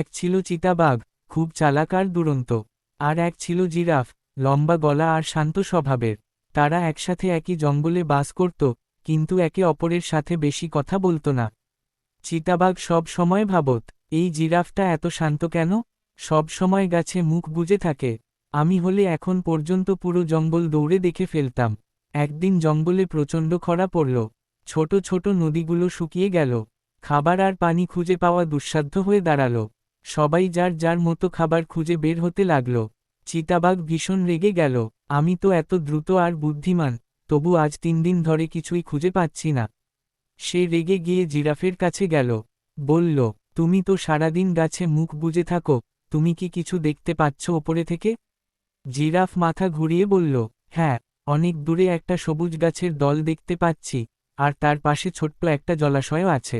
এক ছিল চিতাবাঘ, খুব চালাক আর দুরন্ত, আর এক ছিল জিরাফ, লম্বা গলা আর শান্ত স্বভাবের। তারা একসাথে একই জঙ্গলে বাস করত, কিন্তু একে অপরের সাথে বেশি কথা বলতো না। চিতাবাঘ সব সময় ভাবত, এই জিরাফটা এত শান্ত কেন? সব সময় গাছে মুখ বুজে থাকে। আমি হলে এখন পর্যন্ত পুরো জঙ্গল দৌড়ে দেখে ফেলতাম। একদিন জঙ্গলে প্রচণ্ড খরা পড়ল। ছোট ছোট নদীগুলো শুকিয়ে গেল। খাবার আর পানি খুঁজে পাওয়া দুঃসাধ্য হয়ে দাঁড়াল। সবাই যার যার মতো খাবার খুঁজে বের হতে লাগল। চিতাবাঘ ভীষণ রেগে গেল। আমি তো এত দ্রুত আর বুদ্ধিমান, তবু আজ তিন দিন ধরে কিছুই খুঁজে পাচ্ছি না। সে রেগে গিয়ে জিরাফের কাছে গেল। বলল, তুমি তো সারাদিন গাছে মুখ বুজে থাকো, তুমি কি কিছু দেখতে পাচ্ছ ওপরে থেকে? জিরাফ মাথা ঘুরিয়ে বলল হ্যাঁ অনেক দূরে একটা সবুজ গাছের দল দেখতে পাচ্ছি, আর তার পাশে ছোট্ট একটা জলাশয়ও আছে।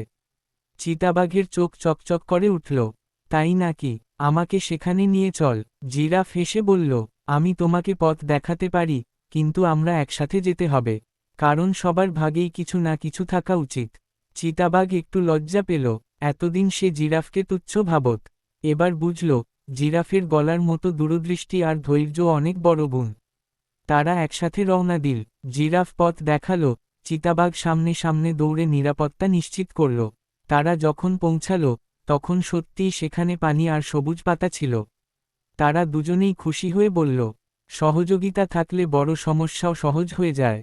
চিতাবাঘের চোখ চকচক করে উঠল। তাই নাকি? আমাকে সেখানে নিয়ে চল। জিরাফ হেসে বলল, আমি তোমাকে পথ দেখাতে পারি, কিন্তু আমরা একসাথে যেতে হবে। কারণ সবার ভাগেই কিছু না কিছু থাকা উচিত। চিতাবাঘ একটু লজ্জা পেল। এতদিন সে জিরাফকে তুচ্ছ ভাবত। এবার বুঝল, জিরাফের গলার মতো দূরদৃষ্টি আর ধৈর্য অনেক বড় গুণ। তারা একসাথে রওনা দিল। জিরাফ পথ দেখাল। চিতাবাঘ সামনে সামনে দৌড়ে নিরাপত্তা নিশ্চিত করল। তারা যখন পৌঁছাল তখন সত্যিই সেখানে পানি আর সবুজ পাতা ছিল। তারা দুজনেই খুশি হয়ে বলল, সহযোগিতা থাকলে বড় সমস্যাও সহজ হয়ে যায়।